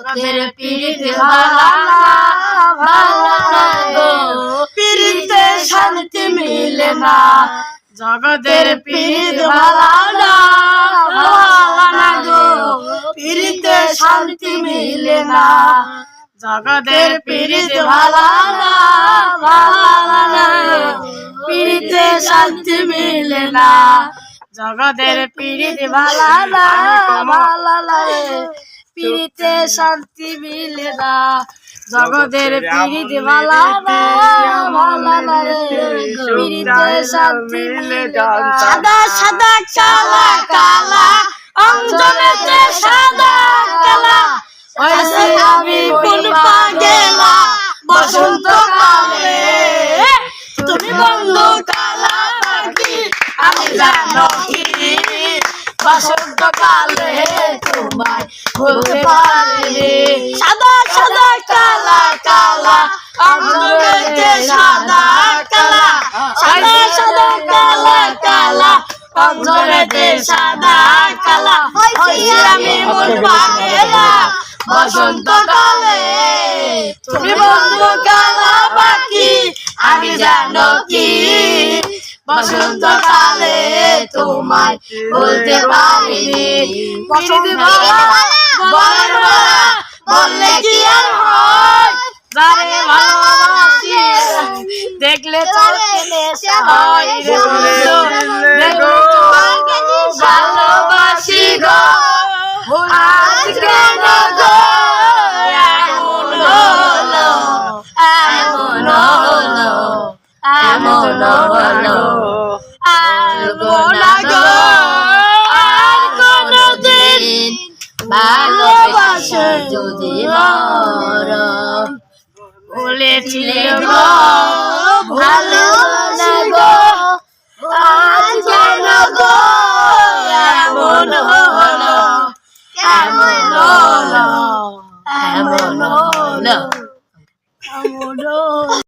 তোদের পীড়িত পীড়িতে শান্তি মিলে না জগতের পীড়িত ভালা না শান্তি মিলে না জগতের পীড়িত ভালা না না শান্তি মিলে না জগতের পীড়িত পীড়িতে শান্তি মিলে না। জগতের পীড়িত ভালা না ভালা না পীড়িতে শান্তি মিলে না। সাদা সাদা কালা কালা অঞ্জনেতে সাদা কালা হয়েছে আমি কোন পাগেলা। বসন্ত কালে তুমি বন্ধু কালা পাখি আমি জানো কি? বসন্ত কালে তোমায় বলতে পারি সাদা সাদা, কালা কালা অঞ্জনেতে সাদা, কালা। সাদা সাদা, কালা কালা অঞ্জনেতে সাদা, কালা। হয়েছে আমি মন পাগেলা বসন্ত কালে তুমি বন্ধু কালা পাখি, আমি জানো কি? বসন্ত কালে তোমায় বলতে পারিনি। বললে কি আর হয়? ভালোবাসি। দেখলে নেশা হয় ভালোবাসি গো। আজ কেন গো? এমন হলো এমন হলো। ভালোবাসে যদি মরম বলেছিল ভালো লাগো আজ জানো গো এমন হলো। কেমন